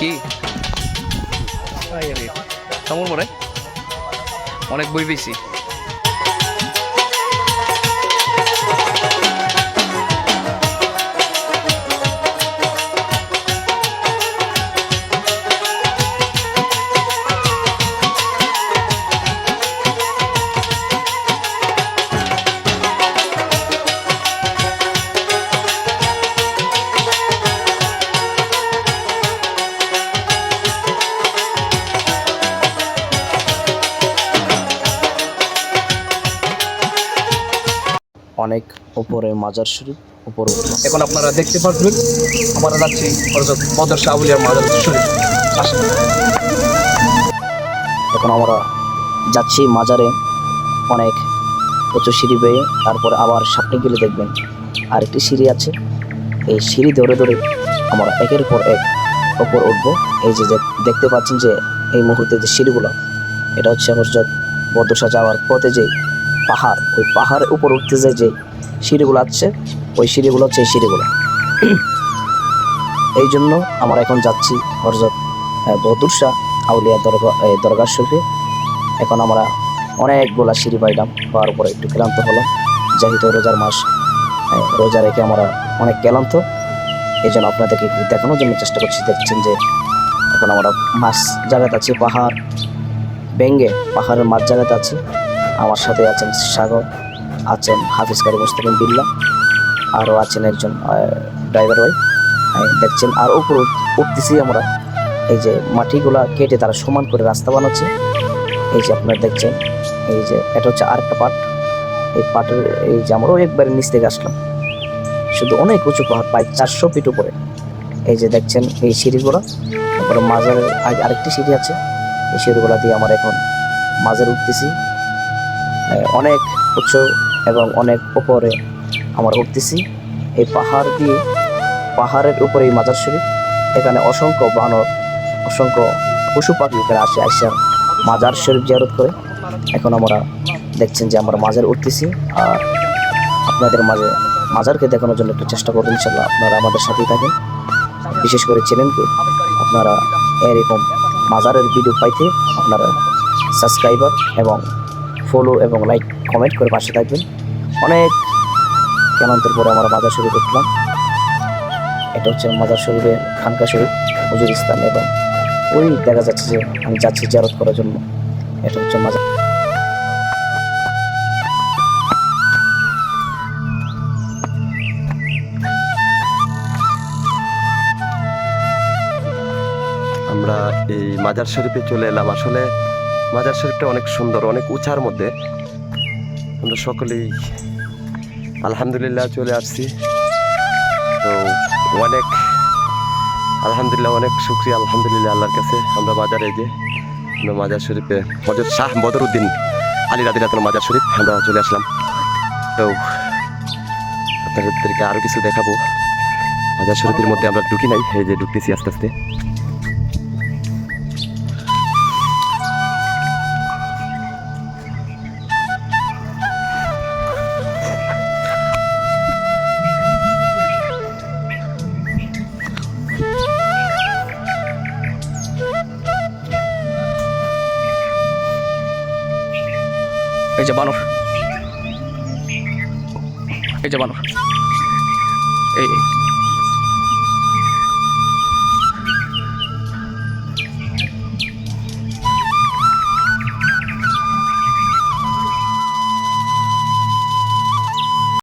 কি তামুর পরে অনেক বই পেয়েছি অনেক উপরে মাজার শরীফ উপরে এখন আপনারা দেখতে পাচ্ছেন আমরা যাচ্ছি হযরত বদর মাজার শরীফ এখন আমরা যাচ্ছি মাজারে অনেক উঁচু সিঁড়ি বেয়ে তারপরে আবার সামনে গেলে দেখবেন আরেকটি সিঁড়ি আছে। এই সিঁড়ি ধরে ধরে আমরা একের পর এক ওপর উঠব। এই যে যে- দেখতে পাচ্ছেন যে এই মুহূর্তে যে সিঁড়িগুলো এটা হচ্ছে হজরত বদরসা যাওয়ার পথে যে পাহাড়, ওই পাহাড়ের উপর উঠতে যায় যে সিঁড়িগুলো আছে, ওই সিঁড়িগুলো হচ্ছে এই সিঁড়িগুলো। এই জন্য আমরা এখন যাচ্ছি হজরত বদরসা আউলিয়া দরগা এই দরগা শরীফে। এখন আমরা অনেকগুলা সিঁড়ি পাইলাম, পাওয়ার পরে একটু ক্লান্ত হলাম। যেহেতু রোজার মাস রোজা রেখে আমরা অনেক ক্লান্ত। এই জন্য আপনাদেরকে দেখানোর জন্য চেষ্টা করছি, দেখছেন যে এখন আমরা মাছ জায়গাতে আছি পাহাড় বেঙ্গে পাহাড়ের মাছ জায়গাতে আছি। আমার সাথে আছেন সাগর, আছেন হাফিজ কারি মুস্তাকিম বিল্লা আরও আছেন একজন ড্রাইভার ভাই। দেখছেন, আর উপর উঠতেছি আমরা। এই যে মাটিগুলা কেটে তারা সমান করে রাস্তা বানাচ্ছে। এই যে আপনারা দেখছেন, এই যে এটা হচ্ছে আরেকটা পাট। এই পাটের, এই যে আমরাও একবারে নিচ থেকে আসলাম। শুধু অনেক উঁচু পাহাড়, প্রায় চারশো ফিট উপরে। এই যে দেখছেন, এই সিঁড়িগুলো। তারপরে মাজারের আগে আরেকটি সিঁড়ি আছে। এই সিঁড়িগুলো দিয়ে আমরা এখন মাজার উঠতেছি। অনেক উঁচু এবং অনেক উপরে আমরা উঠতেছি। এই পাহাড় দিয়ে, পাহাড়ের উপরে এই মাজার শরীফ, এখানে অসংখ্য বানর, অসংখ্য পশু পাখি এখানে আসে আসে মাজার শরীফ জিয়ারত করে। এখন আমরা দেখছেন যে আমরা মাজার উঠতেছি আর আপনাদের মাঝে মাজারকে দেখানোর জন্য একটু চেষ্টা করবেন ইনশাল্লাহ আপনারা আমাদের সাথেই থাকেন। বিশেষ করে চ্যানেলকে আপনারা এরকম মাজারের ভিডিও পাইতে আপনারা সাবস্ক্রাইবার এবং ফলো এবং লাইক কমেন্ট করে পাশে থাকবেন। অনেক কেনান্তের পরে আমরা মাজার শরীফ উঠলাম। এটা হচ্ছে মাজার শরীফের খানকা শরীফ, হুজুর ইসলাম। এবং ওই দেখা যাচ্ছে যে আমি যাচ্ছি জারত করার জন্য। এটা হচ্ছে মাজার আমরা এই মাজার শরীফে চলে এলাম। আসলে মাজার শরীফটা অনেক সুন্দর, অনেক উঁচার মধ্যে। আমরা সকলেই আলহামদুলিল্লাহ চলে আসছি। তো অনেক, আলহামদুলিল্লাহ অনেক শুক্রিয়া, আলহামদুলিল্লাহ আল্লাহর কাছে। আমরা এই যে, আমরা মাজার শরীফে হজরত শাহ বদরুদ্দিন আলী রাদিনাতুল মাজার শরীফ, আমরা চলে আসলাম। তো আপনাদেরকে আরও কিছু দেখাবো। মাজার শরীফের মধ্যে আমরা ঢুকি নাই, এই যে ঢুকতেছি আস্তে আস্তে। এই যে বানর। এই যে বানর। এই